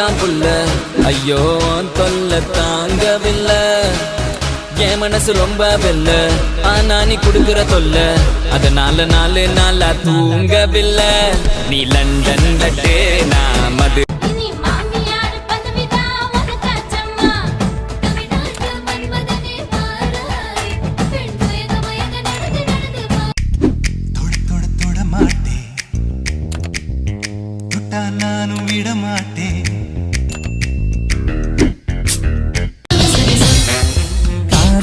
தான் புள்ள ஐயோ தொல்லை தாங்கவில்லை. என் மனசு ரொம்ப வெல்ல. ஆனா நீ குடுக்கிற தொல்ல அதனால நாலு நாளா தூங்கவில்லை. நீ லண்டன் லட்டு நான் மது இனி மாமியார் பதவிதான்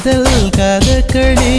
காதல் கதக்களே